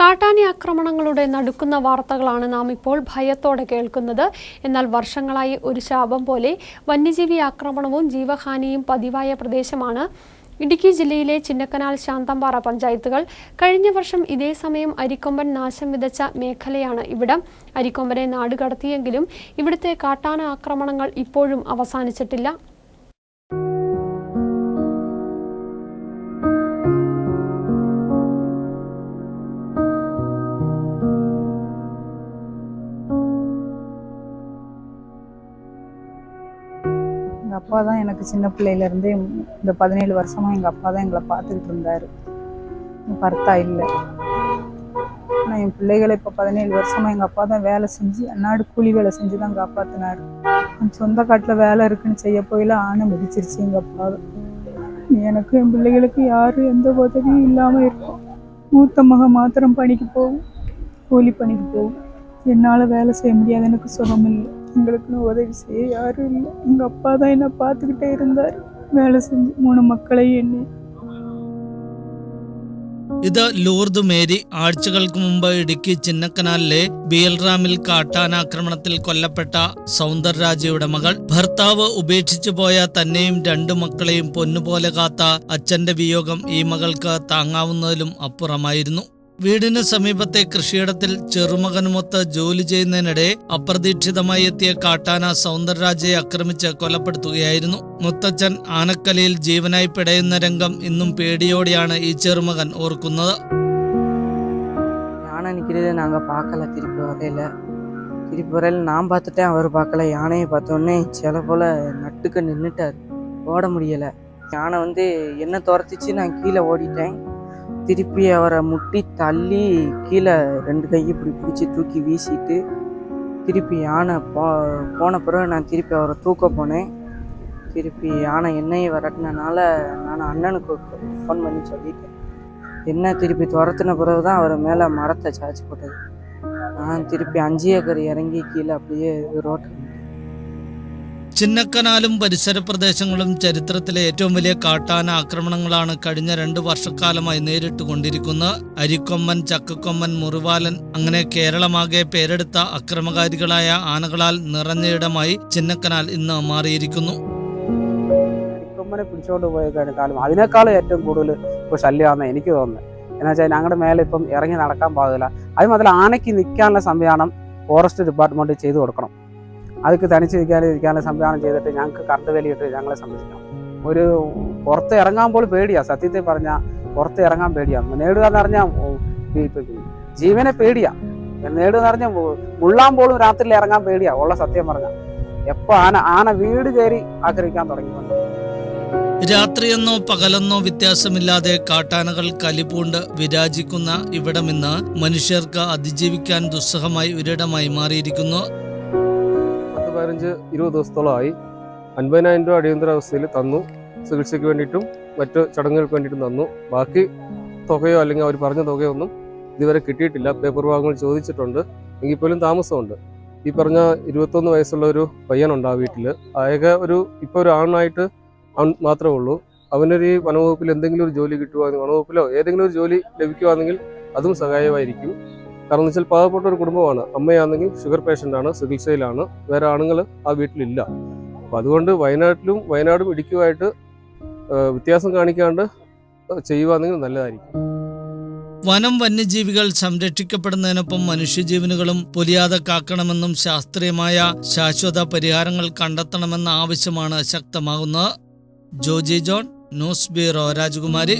കാട്ടാനി ആക്രമണങ്ങളുടെ നടുക്കുന്ന വാർത്തകളാണ് നാം ഇപ്പോൾ ഭയത്തോടെ കേൾക്കുന്നത്. എന്നാൽ വർഷങ്ങളായി ഒരു ശാപം പോലെ വന്യജീവി ആക്രമണവും ജീവഹാനിയും പതിവായ പ്രദേശമാണ്. ഇടുക്കി ജില്ലയിലെ ചിന്നക്കനാൽ ശാന്തമ്പാറ പഞ്ചായത്തുകൾ കഴിഞ്ഞ വർഷം ഇതേ സമയം അരിക്കൊമ്പൻ നാശം വിതച്ച മേഖലയാണ് ഇവിടം. അരിക്കൊമ്പനെ നാടുകടത്തിയെങ്കിലും ഇവിടുത്തെ കാട്ടാന ആക്രമണങ്ങൾ ഇപ്പോഴും അവസാനിച്ചിട്ടില്ല. அப்பா தான் எனக்கு சின்ன பிள்ளையிலேருந்தே இந்த பதினேழு வருஷமாக எங்கள் அப்பா தான் எங்களை பார்த்துக்கிட்டு இருந்தார். பர்த்தா இல்லை. ஆனால் என் பிள்ளைகளை இப்போ பதினேழு வருஷமாக எங்கள் அப்பா தான் வேலை செஞ்சு அந்நாடு கூலி வேலை செஞ்சு தான் காப்பாற்றினார் சொந்த காட்டில் வேலை இருக்குன்னு செய்ய போயில ஆணை மிதிச்சிருச்சு எங்கள் அப்பா. எனக்கு என் பிள்ளைகளுக்கு யாரும் எந்த உதவியும் இல்லாமல் இருக்கும். மூத்த மகன் மாத்திரம் பணிக்கு போகும் கூலி பணிக்கு போகும். என்னால் வேலை செய்ய முடியாது எனக்கு சுகமில்லை. எங்களுக்குன்னு உதவி செய்ய யாரும் இல்லை எங்கள் அப்பா தான் என்னை பார்த்துக்கிட்டே இருந்தார் வேலை செஞ்சு மூணு மக்களையும் என்னை ഇത് ലൂർദ് മേരി ആഴ്ചകൾക്ക് മുമ്പ് ഇടുക്കി ചിന്നക്കനാലിലെ ബിയൽറാമിൽ കാട്ടാനാക്രമണത്തിൽ കൊല്ലപ്പെട്ട സൗന്ദർരാജയുടെ മകൾ ഭർത്താവ് ഉപേക്ഷിച്ചു പോയ തന്നെയും രണ്ടു മക്കളെയും പൊന്നുപോലെ കാത്ത അച്ഛന്റെ വിയോഗം ഈ മകൾക്ക് താങ്ങാവുന്നതിലും അപ്പുറമായിരുന്നു വീടിന് സമീപത്തെ കൃഷിയിടത്തിൽ ചെറുമകനുമൊത്ത് ജോലി ചെയ്യുന്നതിനിടെ അപ്രതീക്ഷിതമായി എത്തിയ കാട്ടാന സൗന്ദർരാജയെ ആക്രമിച്ച് കൊലപ്പെടുത്തുകയായിരുന്നു മുത്തച്ഛൻ ആനക്കലയിൽ ജീവനായി പിടയുന്ന രംഗം ഇന്നും പേടിയോടെയാണ് ഈ ചെറുമകൻ ഓർക്കുന്നത് யானை நிற்கிறத நாங்கள் பார்க்கல திருப்பி வரையில திருப்பி வரையில நான் பார்த்துட்டேன் அவர் பார்க்கல யானையை பார்த்தோன்னே சில போல் நட்டுக்க நின்றுட்டார் ஓட முடியலை யானை வந்து என்ன துரத்துச்சு நான் கீழே ஓடிட்டேன் திருப்பி அவரை முட்டி தள்ளி கீழே ரெண்டு கையை இப்படி பிடிச்சி தூக்கி வீசிட்டு திருப்பி யானை போ போன பிறகு நான் திருப்பி அவரை தூக்க போனேன். திருப்பி யானை என்னையை விரட்டினனால நான் அண்ணனுக்கு ஃபோன் பண்ணி சொல்லிட்டேன். என்ன திருப்பி துரத்தின பிறகு தான் அவர் மேலே மரத்தை சாய்ச்சி போட்டது. நான் திருப்பி அஞ்சு ஏக்கர் இறங்கி கீழே அப்படியே ரோட்டில் ചിന്നക്കനാലും പരിസര പ്രദേശങ്ങളും ചരിത്രത്തിലെ ഏറ്റവും വലിയ കാട്ടാന ആക്രമണങ്ങളാണ് കഴിഞ്ഞ രണ്ട് വർഷക്കാലമായി നേരിട്ട് കൊണ്ടിരിക്കുന്നത് അരിക്കൊമ്മൻ ചക്കക്കൊമ്മൻ മുറിവാലൻ അങ്ങനെ കേരളമാകെ പേരെടുത്ത അക്രമകാരികളായ ആനകളാൽ നിറഞ്ഞയിടമായി ചിന്നക്കനാൽ ഇന്ന് മാറിയിരിക്കുന്നു. അരിക്കൊമ്മനെ പിടിച്ചോണ്ട് പോയ കാലം. അതിനേക്കാളും ഏറ്റവും കൂടുതൽ ഇപ്പോൾ എനിക്ക് തോന്നുന്നത് എന്ന് വെച്ചാൽ ഞങ്ങളുടെ മേലെ ഇപ്പം ഇറങ്ങി നടക്കാൻ പാകില്ല അതുമാത്രം ആനയ്ക്ക് നിൽക്കാനുള്ള സംവിധാനം ഫോറസ്റ്റ് ഡിപ്പാർട്ട്മെന്റ് ചെയ്തു കൊടുക്കണം. അതൊക്കെ തനിച്ച് ഇരിക്കാനും സംവിധാനം ചെയ്തിട്ട് ഞങ്ങൾക്ക് കറണ്ട് ഞങ്ങളെ സംരക്ഷിക്കണം. ഒരു പുറത്ത് ഇറങ്ങാൻ പോലും പേടിയാ. സത്യത്തെ പറഞ്ഞാൽ പുറത്ത് ഇറങ്ങാൻ പേടിയാ. നേടുക എന്ന് പറഞ്ഞാൽ ജീവനെ പേടിയാ. നേടുക എന്ന് പറഞ്ഞാൽ മുള്ളാൻ പോലും രാത്രിയിൽ ഇറങ്ങാൻ പേടിയാ. ഉള്ള സത്യം പറഞ്ഞാൽ എപ്പോൾ ആന ആന വീട് കയറി ആക്രമിക്കാൻ തുടങ്ങി രാത്രിയെന്നോ പകലെന്നോ വ്യത്യാസമില്ലാതെ കാട്ടാനകൾ കലിപൂണ്ട് വിരാജിക്കുന്ന ഇവിടമിന്ന് മനുഷ്യർക്ക് അതിജീവിക്കാൻ ദുസ്സഹമായി ഒരിടമായി മാറിയിരിക്കുന്നു. പതിനഞ്ച് ഇരുപത് ദിവസത്തോളമായി അൻപതിനായിരം രൂപ അടിയന്തരാവസ്ഥയിൽ തന്നു. ചികിത്സയ്ക്ക് വേണ്ടിയിട്ടും മറ്റു ചടങ്ങുകൾക്ക് വേണ്ടിയിട്ടും തന്നു. ബാക്കി തുകയോ അല്ലെങ്കിൽ അവർ പറഞ്ഞ തുകയോ ഒന്നും ഇതുവരെ കിട്ടിയിട്ടില്ല. പേപ്പർ ഭാഗങ്ങൾ ചോദിച്ചിട്ടുണ്ട്. എങ്കിൽ പോലും താമസമുണ്ട്. ഈ പറഞ്ഞ ഇരുപത്തൊന്ന് വയസ്സുള്ള ഒരു പയ്യനുണ്ട് ആ വീട്ടിൽ. ആകെ ഒരു ഇപ്പോൾ ഒരു ആണായിട്ട് മാത്രമേ ഉള്ളൂ. അവനൊരു ഈ വനവകുപ്പിൽ എന്തെങ്കിലും ഒരു ജോലി കിട്ടുവാണെങ്കിൽ വനവകുപ്പിലോ ഏതെങ്കിലും ഒരു ജോലി ലഭിക്കുവാണെങ്കിൽ അതും സഹായമായിരിക്കും. കാരണം എന്ന് വെച്ചാൽ പാവപ്പെട്ട ഒരു കുടുംബമാണ്. അമ്മയാണെങ്കിൽ ഷുഗർ പേഷ്യന്റ് ആണ് ചികിത്സയിലാണ്. വേറെ ആണുങ്ങൾ ആ വീട്ടിലില്ല. അപ്പം അതുകൊണ്ട് വയനാട്ടിലും വയനാടും ഇടുക്കിയുമായിട്ട് വ്യത്യാസം കാണിക്കാണ്ട് ചെയ്യുവാണെങ്കിൽ നല്ലതായിരിക്കും. വനം വന്യജീവികൾ സംരക്ഷിക്കപ്പെടുന്നതിനൊപ്പം മനുഷ്യജീവനുകളും പൊലിയാതെ കാക്കണമെന്നും ശാസ്ത്രീയമായ ശാശ്വത പരിഹാരങ്ങൾ കണ്ടെത്തണമെന്ന ആവശ്യമാണ് ശക്തമാകുന്നത്. Joji John news bureau Rajakumari.